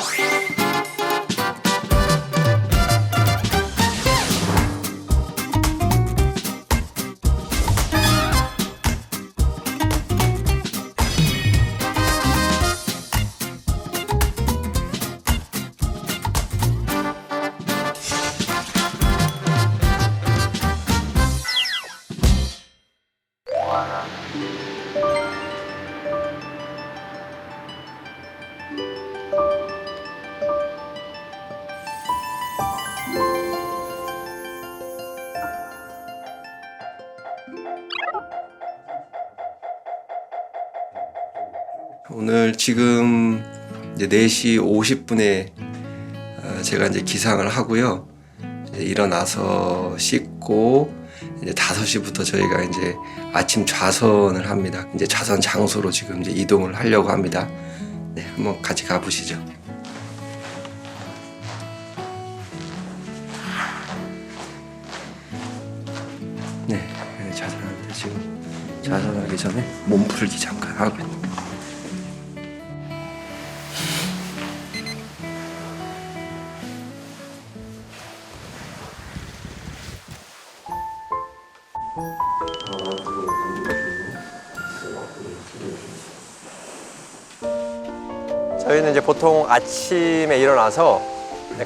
Yeah. 오늘 지금 이제 4시 50분에 어, 제가 이제 기상을 하고요. 이제 일어나서 씻고 이제 5시부터 저희가 이제 아침 좌선을 합니다. 이제 좌선 장소로 지금 이제 이동을 하려고 합니다. 네, 한번 같이 가보시죠. 네, 네, 좌선하는데 지금 좌선하기 전에 몸 풀기 잠깐 하고 저희는 이제 보통 아침에 일어나서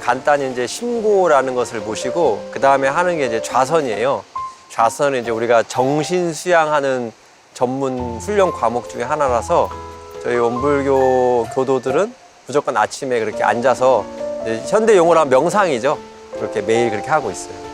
간단히 이제 심고라는 것을 보시고 그 다음에 하는 게 이제 좌선이에요. 좌선은 이제 우리가 정신 수양하는 전문 훈련 과목 중에 하나라서 저희 원불교 교도들은 무조건 아침에 그렇게 앉아서 현대 용어로 하면 명상이죠. 그렇게 매일 그렇게 하고 있어요.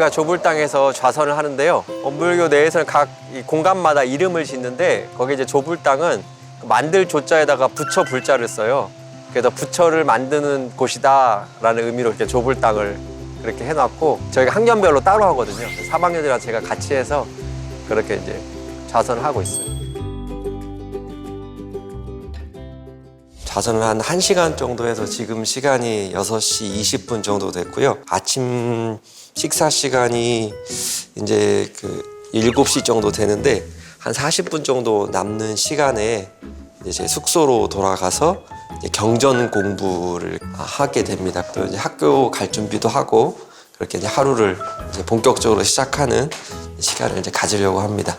저희가 좁을 땅에서 좌선을 하는데요. 원불교 내에서는 각이 공간마다 이름을 짓는데 거기 이제 좁을 땅은 그 만들 조자에다가 부처 불자를 써요. 그래서 부처를 만드는 곳이다라는 의미로 이렇게 좁을 땅을 그렇게 해놨고 저희가 학년별로 따로 하거든요. 3학년이랑 제가 같이 해서 그렇게 이제 좌선을 하고 있어요. 좌선을 한 1시간 정도 해서 지금 시간이 6시 20분 정도 됐고요. 아침 식사 시간이 이제 그 7시 정도 되는데 한 40분 정도 남는 시간에 이제 제 숙소로 돌아가서 이제 경전 공부를 하게 됩니다. 또 이제 학교 갈 준비도 하고 그렇게 이제 하루를 이제 본격적으로 시작하는 시간을 이제 가지려고 합니다.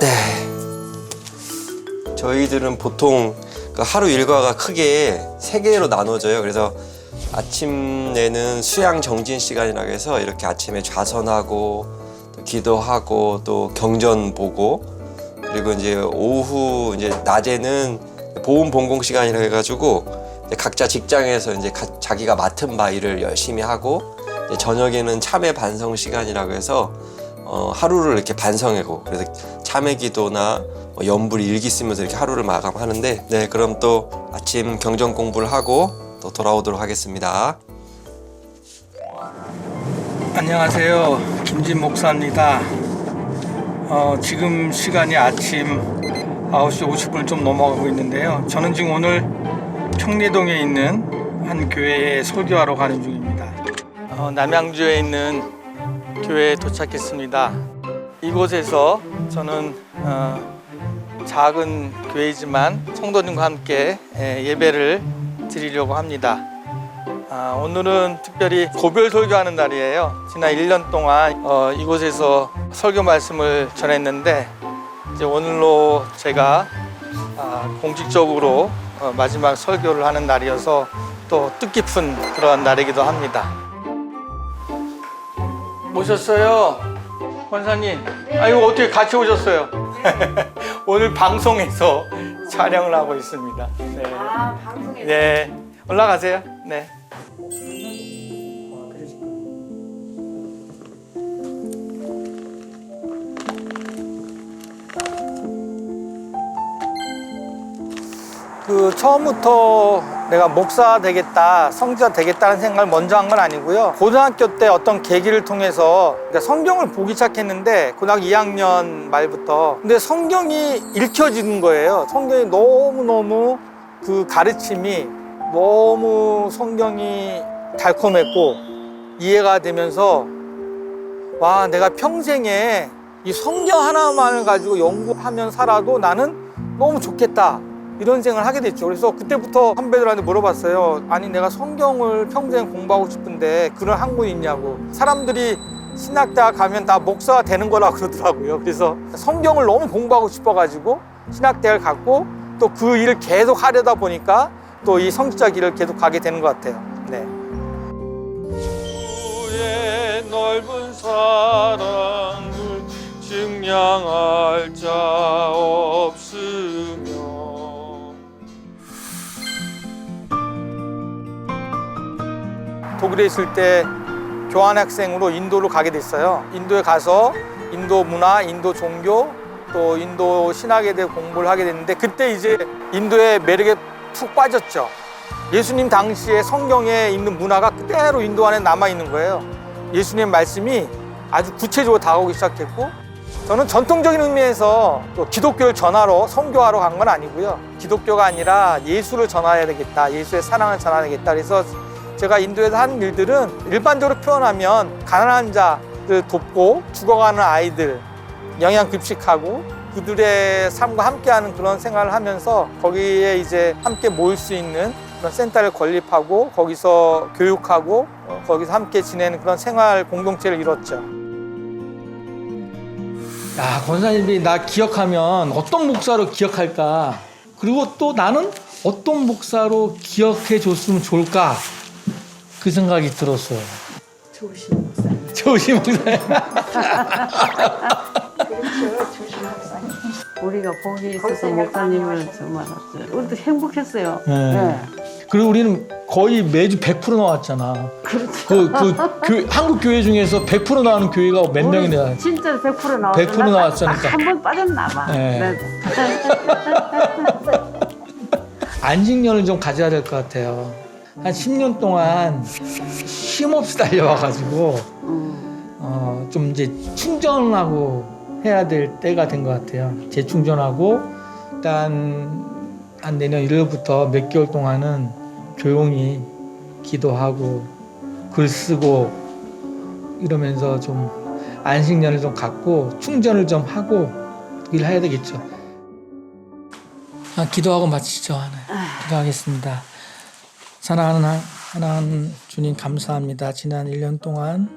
네. 저희들은 보통 그 하루 일과가 크게 세 개로 나눠져요. 그래서 아침에는 수양 정진 시간이라고 해서 이렇게 아침에 좌선하고 또 기도하고 또 경전 보고 그리고 이제 오후 이제 낮에는 보험 본공 시간이라 해가지고 각자 직장에서 이제 가- 자기가 맡은 바 일을 열심히 하고 저녁에는 참회 반성 시간이라고 해서 어, 하루를 이렇게 반성하고 그래서 참회 기도나 뭐 연불 일기 쓰면서 이렇게 하루를 마감하는데 네 그럼 또 아침 경전 공부를 하고 또 돌아오도록 하겠습니다. 안녕하세요. 김진 목사입니다. 어, 지금 시간이 아침 9시 50분을 좀 넘어가고 있는데요. 저는 지금 오늘 평리동에 있는 한 교회에 설교하러 가는 중입니다. 어, 남양주에 있는 교회에 도착했습니다. 이곳에서 저는 어, 작은 교회이지만 성도님과 함께 예, 예배를 드리려고 합니다. 아, 오늘은 특별히 고별 설교하는 날이에요. 지난 1년 동안 어, 이곳에서 설교 말씀을 전했는데 이제 오늘로 제가 아, 공식적으로 어, 마지막 설교를 하는 날이어서 또 뜻깊은 그런 날이기도 합니다. 오셨어요, 권사님. 아이고 어떻게 같이 오셨어요? 오늘 방송에서 촬영을 하고 있습니다. 네. 아, 방송에 네, 올라가세요. 네. 그 처음부터 내가 목사 되겠다, 성지자 되겠다는 생각을 먼저 한 건 아니고요. 고등학교 때 어떤 계기를 통해서 그러니까 성경을 보기 시작했는데 고등학교 2학년 말부터 근데 성경이 읽혀지는 거예요. 성경이 너무 너무 그 가르침이 너무 성경이 달콤했고 이해가 되면서 와 내가 평생에 이 성경 하나만을 가지고 연구하면 살아도 나는 너무 좋겠다 이런 생각을 하게 됐죠. 그래서 그때부터 선배들한테 물어봤어요. 아니 내가 성경을 평생 공부하고 싶은데 그런 학문이 있냐고. 사람들이 신학대학 가면 다 목사가 되는 거라 그러더라고요. 그래서 성경을 너무 공부하고 싶어가지고 신학대학을 갔고 또 그 일을 계속 하려다 보니까 또 이 성직자 길을 계속 가게 되는 것 같아요. 네. 넓은 사랑을 증량할 자 없으 독일에 있을 때 교환학생으로 인도로 가게 됐어요. 인도에 가서 인도 문화, 인도 종교, 또 인도 신학에 대해 공부를 하게 됐는데 그때 이제 인도의 매력에 푹 빠졌죠. 예수님 당시에 성경에 있는 문화가 그대로 인도 안에 남아 있는 거예요. 예수님 말씀이 아주 구체적으로 다가오기 시작했고 저는 전통적인 의미에서 또 기독교를 전하러 선교하러 간 건 아니고요. 기독교가 아니라 예수를 전해야 되겠다. 예수의 사랑을 전해야 되겠다. 그래서 제가 인도에서 한 일들은 일반적으로 표현하면 가난한 자들 돕고 죽어가는 아이들 영양 급식하고 그들의 삶과 함께하는 그런 생활을 하면서 거기에 이제 함께 모일 수 있는 그런 센터를 건립하고 거기서 교육하고 어, 거기서 함께 지내는 그런 생활 공동체를 이뤘죠. 야, 권사님이 나 기억하면 어떤 목사로 기억할까? 그리고 또 나는 어떤 목사로 기억해 줬으면 좋을까? 그 생각이 들었어요. 좋으신 목사님. 조심 목사님. 그렇죠. 우리가 보기에 있어서 목사님을 정말 우리도 행복했어요. 네. 네. 그리고 우리는 거의 매주 100% 나왔잖아. 그렇죠. 그, 그, 교, 한국 교회 중에서 100% 나오는 교회가 몇 명이 우리 나 진짜 100% 나왔어. 100% 나왔으니까. 한번 빠졌나 봐. 네. 네. 안식년을 좀 가져야 될 것 같아요. 한 10년 동안 쉼없이 달려와가지고, 음. 어, 좀 이제 충전하고 해야 될 때가 된 것 같아요. 재충전하고, 일단, 한 내년 1월부터 몇 개월 동안은 조용히 기도하고, 글 쓰고, 이러면서 좀 안식년을 좀 갖고, 충전을 좀 하고, 일해야 되겠죠. 아, 기도하고 마치죠. 네. 기도하겠습니다. 사랑하는 하- 하나님 주님 감사합니다. 지난 1년 동안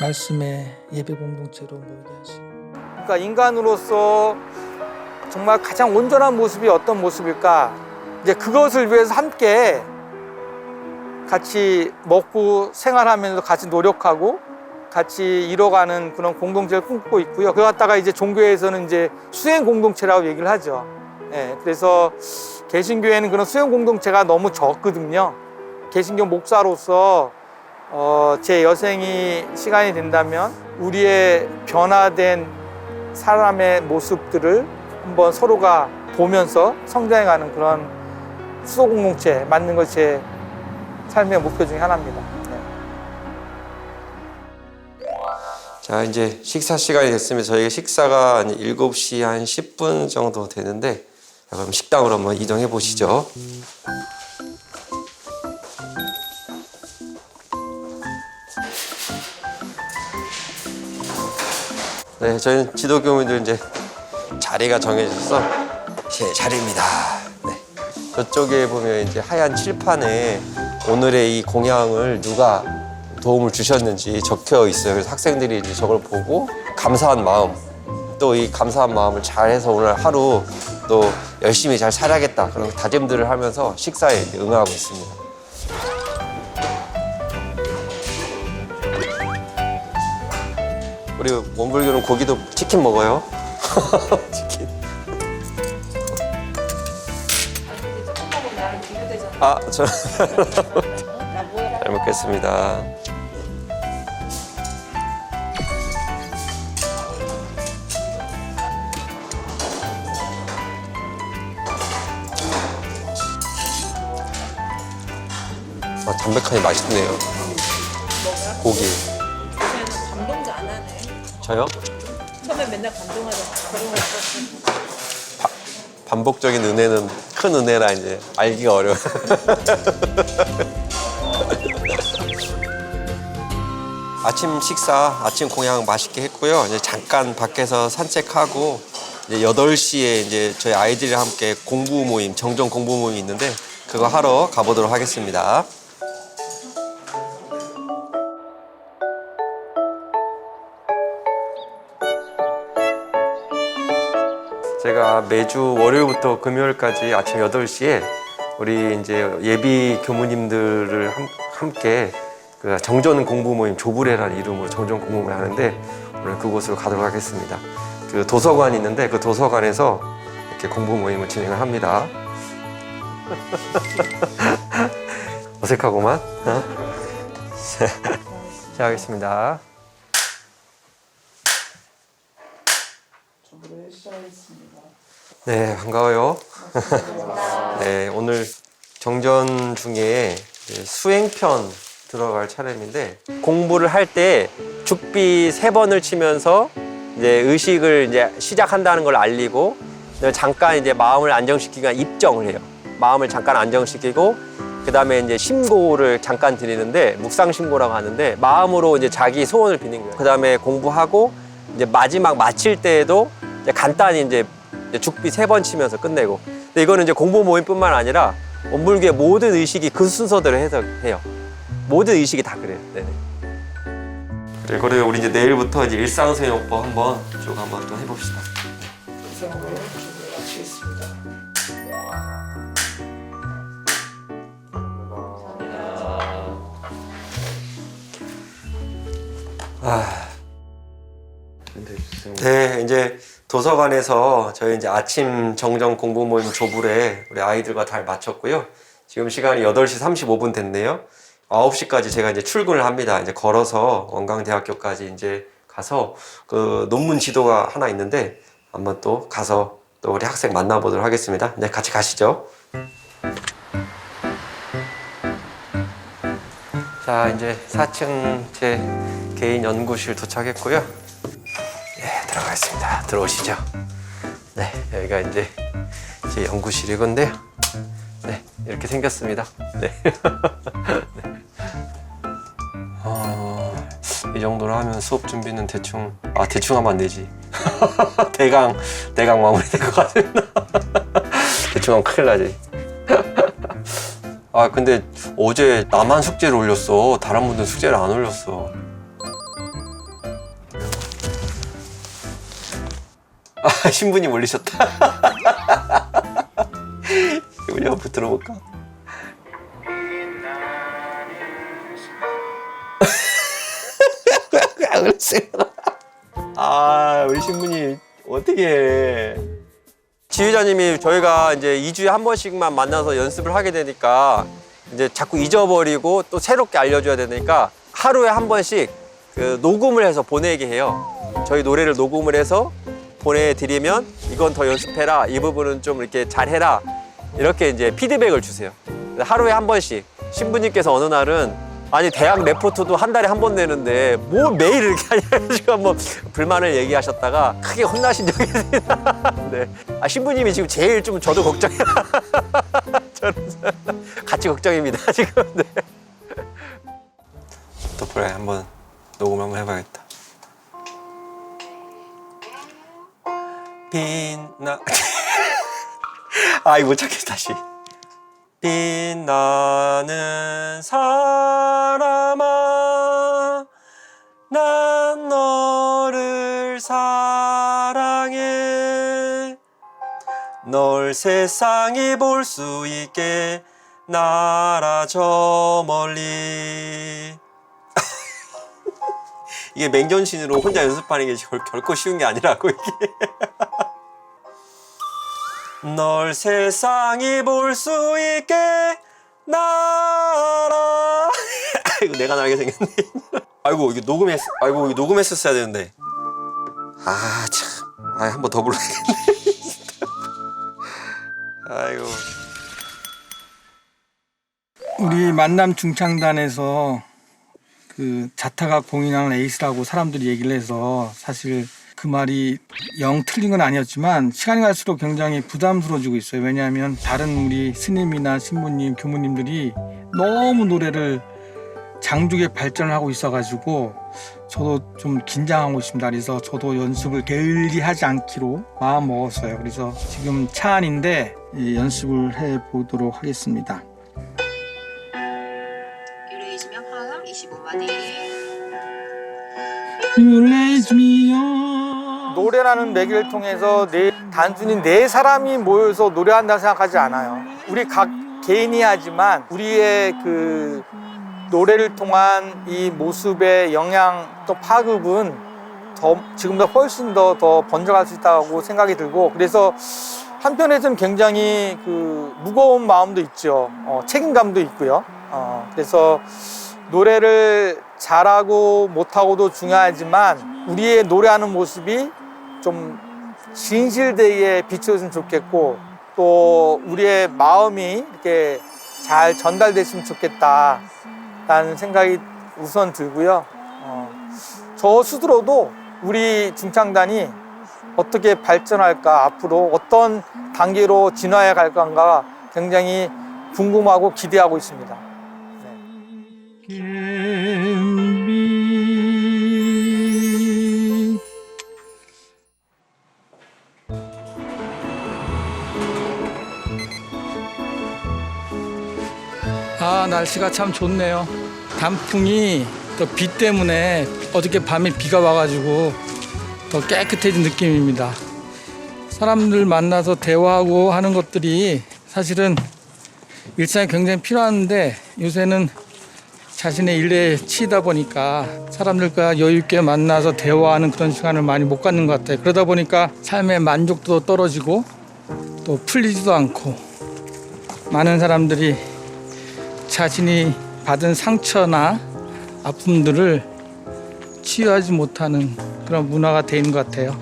말씀의 예배 공동체로 모이게 하시고 그러니까 인간으로서 정말 가장 온전한 모습이 어떤 모습일까? 이제 그것을 위해서 함께 같이 먹고 생활하면서 같이 노력하고 같이 이뤄가는 그런 공동체를 꿈꾸고 있고요. 그거 갖다가 이제 종교에서는 이제 수행 공동체라고 얘기를 하죠. 예, 그래서 개신교회는 그런 수행 공동체가 너무 적거든요. 개신교 목사로서 어, 제 여생이 시간이 된다면 우리의 변화된 사람의 모습들을 한번 서로가 보면서 성장해가는 그런 수소 공동체 만든 것이 제 삶의 목표 중에 하나입니다. 네. 자 이제 식사 시간이 됐으면 저희가 식사가 한 7시 한 10분 정도 되는데 자, 그럼 식당으로 한번 이동해 보시죠. 네, 저희는 지도교민들 이제 자리가 정해져서 제 자리입니다. 네. 저쪽에 보면 이제 하얀 칠판에 오늘의 이 공양을 누가 도움을 주셨는지 적혀 있어요. 그래서 학생들이 이제 저걸 보고 감사한 마음 또 이 감사한 마음을 잘해서 오늘 하루 또 열심히 잘 살아야겠다 그런 다짐들을 하면서 식사에 응하고 있습니다. 우리 원불교는 고기도 치킨 먹어요. 치킨. 아, 저. 잘 먹겠습니다. 담백하니 맛있네요. 고기. 감동도 안 하네. 저요? 처음에 맨날 감동하잖아. 반복적인 은혜는 큰 은혜라 이제 알기가 어려워. 아침 식사, 아침 공양 맛있게 했고요. 이제 잠깐 밖에서 산책하고 이제 8시에 이제 저희 아이들이랑 함께 공부 모임, 정정 공부 모임이 있는데 그거 하러 가보도록 하겠습니다. 매주 월요일부터 금요일까지 아침 8시에 우리 이제 예비 교무님들을 함, 함께 그 정전 공부 모임 조불회라는 이름으로 정전 공부 모임을 하는데 오늘 그곳으로 가도록 하겠습니다. 그 도서관이 있는데 그 도서관에서 이렇게 공부 모임을 진행을 합니다. 어색하구만. 어? 시작하겠습니다. 네, 반가워요. 네, 오늘 정전 중에 수행편 들어갈 차례인데 공부를 할 때 죽비 세 번을 치면서 이제 의식을 이제 시작한다는 걸 알리고 잠깐 이제 마음을 안정시키기 위한 입정을 해요. 마음을 잠깐 안정시키고 그다음에 이제 심고를 잠깐 드리는데 묵상 심고라고 하는데 마음으로 이제 자기 소원을 비는 거예요. 그다음에 공부하고 이제 마지막 마칠 때에도 이제 간단히 이제 죽비 세 번 치면서 끝내고. 근데 이거는 이제 공부 모임뿐만 아니라 원불교의 모든 의식이 그 순서대로 해석해요. 모든 의식이 다 그래요. 네네. 그래, 그래요. 우리 이제 내일부터 이제 일상 수행법 한번 쭉 한번 또 해봅시다. 아. 네, 이제 도서관에서 저희 이제 아침 정정 공부 모임 조불에 우리 아이들과 잘 마쳤고요. 지금 시간이 8시 35분 됐네요. 9시까지 제가 이제 출근을 합니다. 이제 걸어서 원광대학교까지 이제 가서 그 논문 지도가 하나 있는데 한번 또 가서 또 우리 학생 만나보도록 하겠습니다. 네, 같이 가시죠. 자, 이제 4층 제 개인 연구실 도착했고요. 네, 들어가겠습니다. 들어오시죠. 네, 여기가 이제 제 연구실이건데요. 네, 이렇게 생겼습니다. 네. 네. 어, 이 정도로 하면 수업 준비는 대충 아 대충 하면 안 되지. 대강 대강 마무리 될 것 같습니다. 대충 하면 큰일 나지. 아 근데 어제 나만 숙제를 올렸어. 다른 분들 숙제를 안 올렸어. 신부님 올리셨다. 우리 한번 들어볼까? 아 우리 신부님 어떻게 해? 지휘자님이 저희가 이제 2주에 한 번씩만 만나서 연습을 하게 되니까 이제 자꾸 잊어버리고 또 새롭게 알려줘야 되니까 하루에 한 번씩 그 녹음을 해서 보내게 해요. 저희 노래를 녹음을 해서 보내드리면 이건 더 연습해라. 이 부분은 좀 이렇게 잘해라. 이렇게 이제 피드백을 주세요. 하루에 한 번씩 신부님께서 어느 날은 아니 대학 레포트도 한 달에 한 번 내는데 뭐 매일 이렇게 하냐 지금 한번 불만을 얘기하셨다가 크게 혼나신 적이 있습니다. 네. 아 신부님이 지금 제일 좀 저도 걱정해요. 저는 같이 걱정입니다 지금. 네. 또 그래 한번 녹음 한번 해봐야겠다. 빛나 아 이거 못 찾겠어 다시. 빛나는 사람아 난 너를 사랑해. 널 세상이 볼 수 있게 날아 저 멀리. 이게 맹견신으로 혼자 연습하는 게 결, 결코 쉬운 게 아니라고 이게 널 세상이 볼 수 있게 날아. 이거 내가 나게 생겼네. 아이고 이게 녹음했 아이고 이거 녹음했었어야 되는데. 아참. 아, 한번 더 불러야겠네. 아이고. 우리 만남 중창단에서 그 자타가 공인하는 에이스라고 사람들이 얘기를 해서 사실 그 말이 영 틀린 건 아니었지만 시간이 갈수록 굉장히 부담스러워지고 있어요. 왜냐하면 다른 우리 스님이나 신부님, 교무님들이 너무 노래를 장족의 발전을 하고 있어가지고 저도 좀 긴장하고 있습니다. 그래서 저도 연습을 게을리 하지 않기로 마음 먹었어요. 그래서 지금 차 안인데 예, 연습을 해 보도록 하겠습니다. 유레이즈 명하강 25마디 You raise me. 노래라는 매개를 통해서 네, 단순히 네 사람이 모여서 노래한다 생각하지 않아요. 우리 각 개인이 하지만 우리의 그 노래를 통한 이 모습의 영향 또 파급은 더 지금보다 훨씬 더 더 번져갈 수 있다고 생각이 들고 그래서 한편에서는 굉장히 그 무거운 마음도 있죠. 어, 책임감도 있고요. 어, 그래서 노래를 잘하고 못하고도 중요하지만 우리의 노래하는 모습이 좀 진실되게 비춰졌으면 좋겠고 또 우리의 마음이 이렇게 잘 전달됐으면 좋겠다 라는 생각이 우선 들고요. 어, 저 스스로도 우리 중창단이 어떻게 발전할까 앞으로 어떤 단계로 진화해 갈 건가 굉장히 궁금하고 기대하고 있습니다. 날씨가 참 좋네요. 단풍이 또 비 때문에 어저께 밤에 비가 와가지고 더 깨끗해진 느낌입니다. 사람들 만나서 대화하고 하는 것들이 사실은 일상에 굉장히 필요한데 요새는 자신의 일에 치이다 보니까 사람들과 여유 있게 만나서 대화하는 그런 시간을 많이 못 갖는 것 같아요. 그러다 보니까 삶의 만족도도 떨어지고 또 풀리지도 않고 많은 사람들이 자신이 받은 상처나 아픔들을 치유하지 못하는 그런 문화가 돼 있는 것 같아요.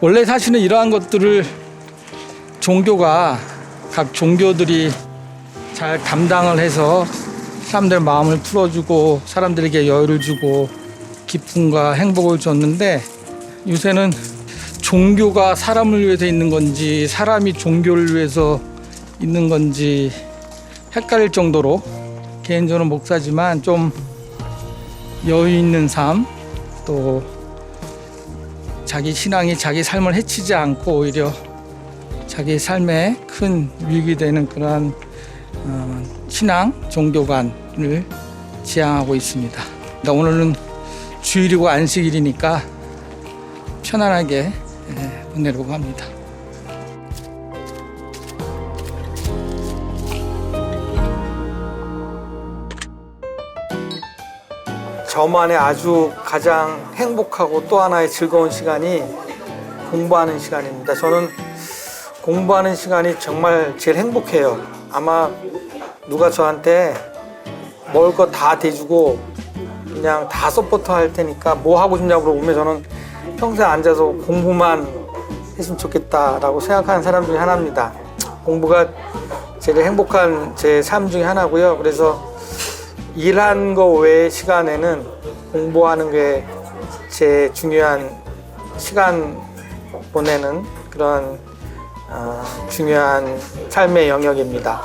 원래 사실은 이러한 것들을 종교가 각 종교들이 잘 감당을 해서 사람들 마음을 풀어주고 사람들에게 여유를 주고 기쁨과 행복을 줬는데 요새는 종교가 사람을 위해서 있는 건지 사람이 종교를 위해서 있는 건지 헷갈릴 정도로 개인적으로 목사지만 좀 여유 있는 삶 또 자기 신앙이 자기 삶을 해치지 않고 오히려 자기 삶에 큰 유익이 되는 그러한 어, 신앙 종교관을 지향하고 있습니다. 그러니까 오늘은 주일이고 안식일이니까 편안하게 예, 보내려고 합니다. 저만의 아주 가장 행복하고 또 하나의 즐거운 시간이 공부하는 시간입니다. 저는 공부하는 시간이 정말 제일 행복해요. 아마 누가 저한테 먹을 거 다 대주고 그냥 다 서포터 할 테니까 뭐 하고 싶냐고 물어보면 저는 평생 앉아서 공부만 했으면 좋겠다라고 생각하는 사람 중에 하나입니다. 공부가 제일 행복한 제 삶 중에 하나고요. 그래서 일한 거 외의 시간에는 공부하는 게 제 중요한 시간 보내는 그런 어, 중요한 삶의 영역입니다.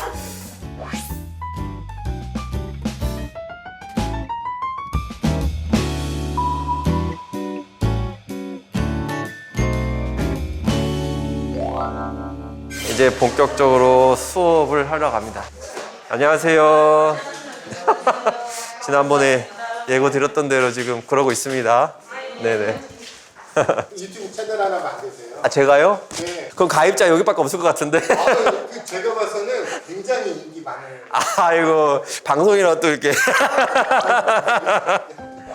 이제 본격적으로 수업을 하러 갑니다. 안녕하세요. 지난번에 예고 드렸던 대로 지금 그러고 있습니다. 네네. 유튜브 채널 하나 만드세요. 아 제가요? 네. 그럼 가입자 여기밖에 없을 것 같은데. 아, 그 제가 봐서는 굉장히 인기 많아요. 아이고 방송이라 또 이렇게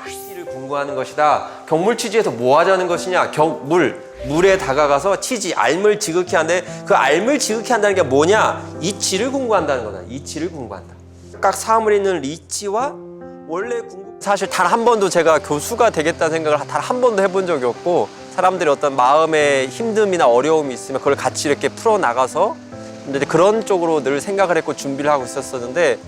치즈를 공부하는 것이다. 경물 치즈에서 뭐 하자는 것이냐? 경물 물에 다가가서 치즈 알물 지극히 하는데 그 알물 지극히 한다는 게 뭐냐? 이치를 공부한다는 거다. 이치를 공부한다. 각 사물에 있는 리치와 원래 공부 사실 단 한 번도 제가 교수가 되겠다는 생각을 단 한 번도 해본 적이 없고 사람들이 어떤 마음의 힘듦이나 어려움이 있으면 그걸 같이 이렇게 풀어 나가서 근데 그런 쪽으로 늘 생각을 했고 준비를 하고 있었었는데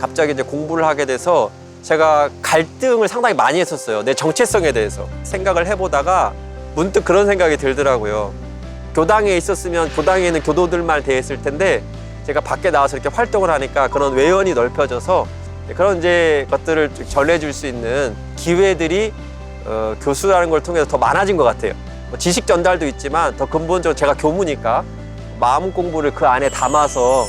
갑자기 이제 공부를 하게 돼서 제가 갈등을 상당히 많이 했었어요. 내 정체성에 대해서 생각을 해보다가 문득 그런 생각이 들더라고요. 교당에 있었으면 교당에 있는 교도들만 대했을 텐데 제가 밖에 나와서 이렇게 활동을 하니까 그런 외연이 넓혀져서 그런 이제 것들을 전해줄 수 있는 기회들이 어, 교수라는 걸 통해서 더 많아진 것 같아요. 뭐 지식 전달도 있지만 더 근본적으로 제가 교무니까 마음 공부를 그 안에 담아서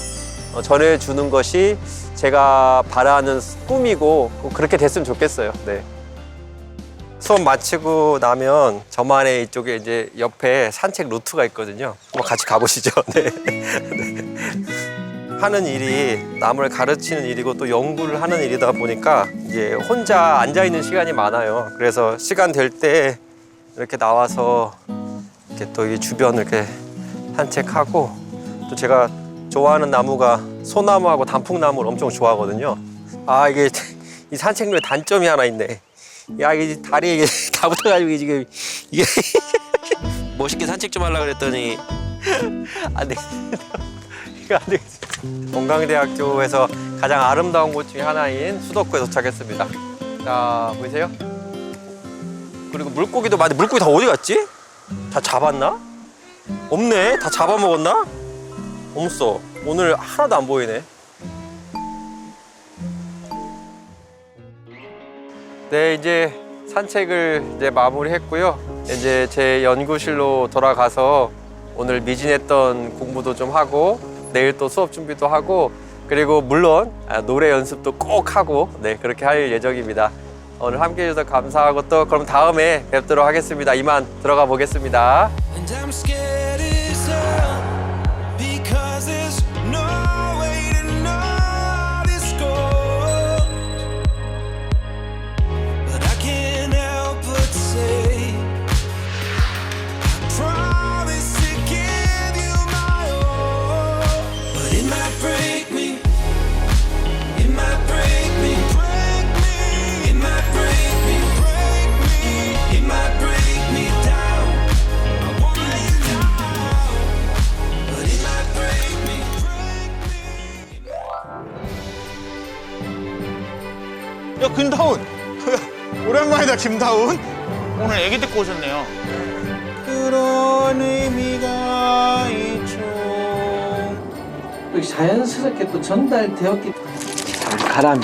어, 전해주는 것이 제가 바라는 꿈이고 꼭 그렇게 됐으면 좋겠어요. 네. 수업 마치고 나면 저만의 이쪽에 이제 옆에 산책 루트가 있거든요. 한번 같이 가보시죠. 네. 네. 하는 일이 남을 가르치는 일이고 또 연구를 하는 일이다 보니까 이제 혼자 앉아 있는 시간이 많아요. 그래서 시간 될 때 이렇게 나와서 이렇게 또 이 주변 이렇게 산책하고 또 제가 좋아하는 나무가 소나무하고 단풍나무를 엄청 좋아하거든요. 아 이게 이 산책로에 단점이 하나 있네. 야 이게 다리에 이게 다 붙어가지고 지금 이게 멋있게 산책 좀 하려 그랬더니 안 돼. 이거 안 되겠어. 건강대학교에서 가장 아름다운 곳 중에 하나인 수덕구에 도착했습니다. 자 보이세요? 그리고 물고기도 많이 물고기 다 어디 갔지? 다 잡았나? 없네. 다 잡아먹었나? 없어. 오늘 하나도 안 보이네. 네, 이제 산책을 이제 마무리했고요. 이제 제 연구실로 돌아가서 오늘 미진했던 공부도 좀 하고 내일 또 수업 준비도 하고 그리고 물론 아, 노래 연습도 꼭 하고 네 그렇게 할 예정입니다. 오늘 함께 해주셔서 감사하고 또 그럼 다음에 뵙도록 하겠습니다. 이만 들어가 보겠습니다. 야 김다운. 오랜만이다 김다운. 오늘 애기 데리고 오셨네요. 그런 의미가 있죠. 자연스럽게 또 전달되었기 가람이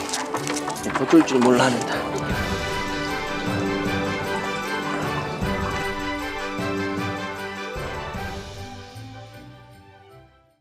붙을 줄 몰랐다.